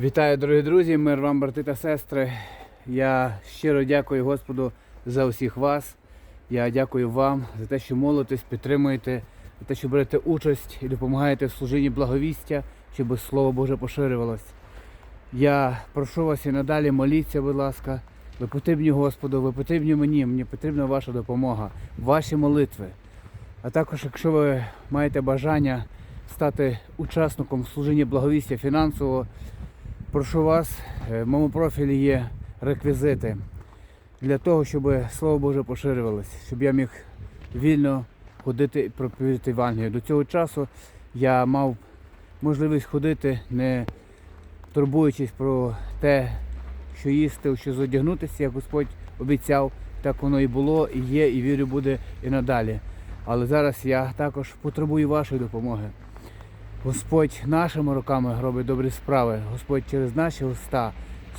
Вітаю, дорогі друзі, мир вам, брати та сестри. Я щиро дякую Господу за усіх вас. Я дякую вам за те, що молитесь, підтримуєте, за те, що берете участь і допомагаєте в служінні благовістя, щоб Слово Боже поширювалось. Я прошу вас і надалі моліться, будь ласка. Ви потрібні Господу, ви потрібні мені, мені потрібна ваша допомога, ваші молитви. А також, якщо ви маєте бажання стати учасником служіння благовістя фінансово, прошу вас, е, в моєму профілі є реквізити для того, щоб Слово Боже поширювалося, щоб я міг вільно ходити і проповідати Євангелію. До цього часу я мав можливість ходити, не турбуючись про те, що їсти, що зодягнутися, як Господь обіцяв, так воно і було, і є, і вірю, буде і надалі. Але зараз я також потребую вашої допомоги. Господь нашими руками робить добрі справи. Господь через наші уста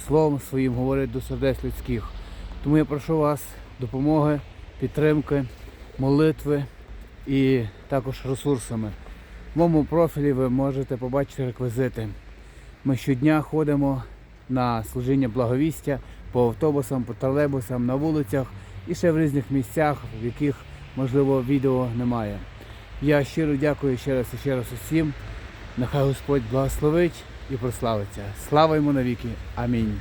словом своїм говорить до сердець людських. Тому я прошу вас допомоги, підтримки, молитви і також ресурсами. В моєму профілі ви можете побачити реквізити. Ми щодня ходимо на служіння благовістя по автобусам, по тролейбусам, на вулицях і ще в різних місцях, в яких можливо відео немає. Я щиро дякую ще раз і ще раз усім. Нехай Господь благословить і прославиться. Слава йому навіки. Амінь.